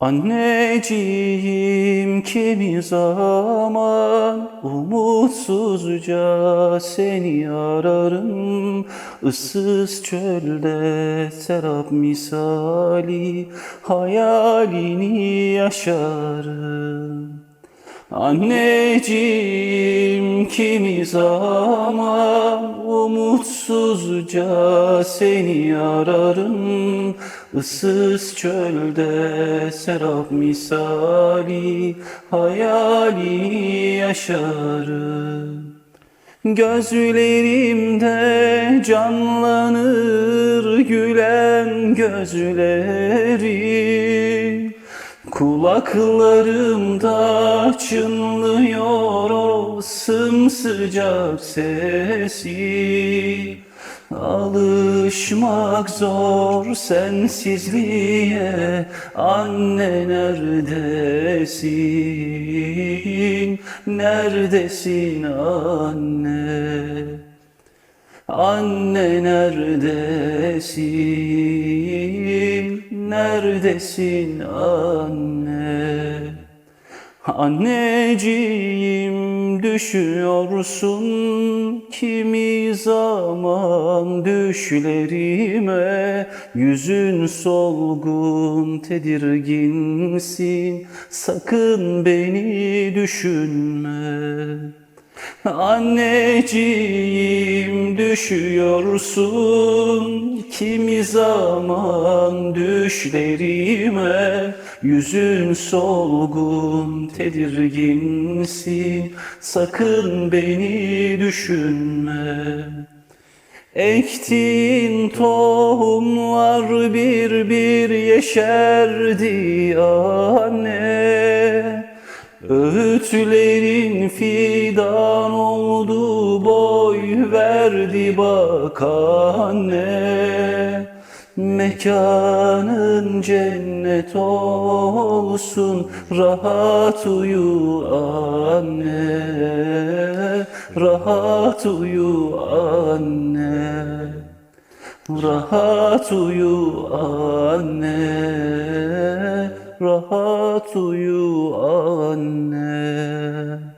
Anneciğim kimi zaman umutsuzca seni ararım. Issız çölde serap misali hayalini yaşarım Anneciğim kimi zaman umutsuzca seni ararım Issız çölde serap misali hayalini yaşarım. Gözlerimde canlanır gülen gözleri Kulaklarımda çınlıyor o sımsıcak sesi Alışmak zor sensizliğe Anne neredesin? Neredesin anne? Anne neredesin? Neredesin anne? Anneciğim düşüyorsun. Kimi zaman düşlerime Yüzün solgun tedirginsin. Sakın beni düşünme Anneciğim düşüyorsun kimi zaman düşlerime Yüzün solgun tedirginsin sakın beni düşünme. Ektiğin tohumlar bir bir yeşerdi anne Öğütlerin fidan oldu boy verdi bak anne. Mekanın cennet olsun rahat uyu anne. Rahat uyu anne Rahat uyu anne Rahat uyu anne